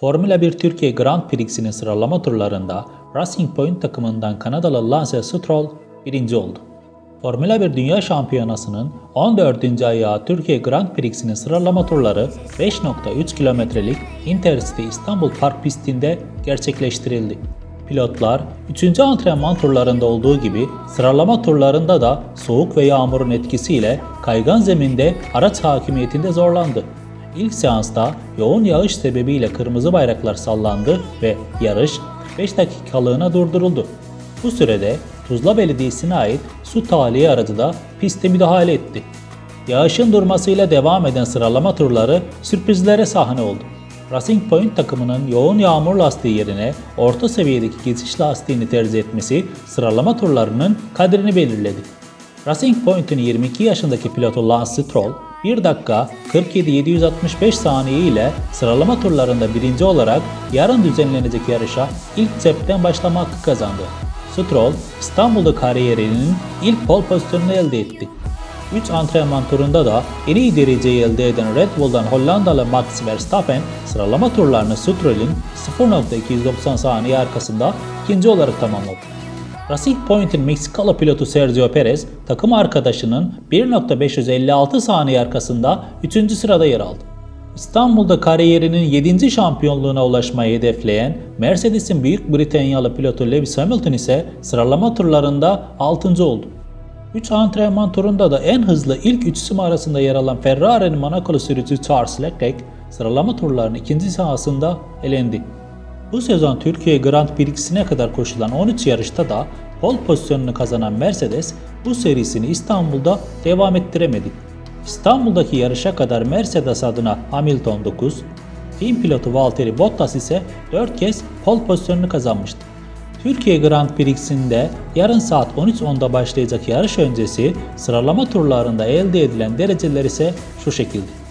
Formula 1 Türkiye Grand Prix'sinin sıralama turlarında Racing Point takımından Kanadalı Lance Stroll birinci oldu. Formula 1 Dünya Şampiyonası'nın 14. ayağı Türkiye Grand Prix'sinin sıralama turları 5.3 kilometrelik Intercity İstanbul Park pistinde gerçekleştirildi. Pilotlar 3. antrenman turlarında olduğu gibi sıralama turlarında da soğuk ve yağmurun etkisiyle kaygan zeminde araç hakimiyetinde zorlandı. İlk seansta yoğun yağış sebebiyle kırmızı bayraklar sallandı ve yarış 5 dakikalığına durduruldu. Bu sürede Tuzla Belediyesi'ne ait su tahliye aracı da piste müdahale etti. Yağışın durmasıyla devam eden sıralama turları sürprizlere sahne oldu. Racing Point takımının yoğun yağmur lastiği yerine orta seviyedeki geçiş lastiğini tercih etmesi sıralama turlarının kadrini belirledi. Racing Point'in 22 yaşındaki pilotu Lance Stroll 1 dakika 47.765 saniye ile sıralama turlarında birinci olarak yarın düzenlenecek yarışa ilk cepten başlama hakkı kazandı. Stroll, İstanbul'da kariyerinin ilk pole pozisyonunu elde etti. 3 antrenman turunda da en iyi dereceyi elde eden Red Bull'dan Hollandalı Max Verstappen sıralama turlarını Stroll'ün 0.290 saniye arkasında ikinci olarak tamamladı. Racing Point'in Meksikalı pilotu Sergio Perez takım arkadaşının 1.556 saniye arkasında 3. sırada yer aldı. İstanbul'da kariyerinin 7. şampiyonluğuna ulaşmayı hedefleyen Mercedes'in Büyük Britanyalı pilotu Lewis Hamilton ise sıralama turlarında 6. oldu. 3 antrenman turunda da en hızlı ilk 3 isim arasında yer alan Ferrari'nin Monakolu sürücüsü Charles Leclerc sıralama turlarının ikinci sahasında elendi. Bu sezon Türkiye Grand Prix'sine kadar koşulan 13 yarışta da pole pozisyonunu kazanan Mercedes bu serisini İstanbul'da devam ettiremedi. İstanbul'daki yarışa kadar Mercedes adına Hamilton 9, team pilotu Valtteri Bottas ise 4 kez pole pozisyonunu kazanmıştı. Türkiye Grand Prix'sinde yarın saat 13.10'da başlayacak yarış öncesi sıralama turlarında elde edilen dereceler ise şu şekilde.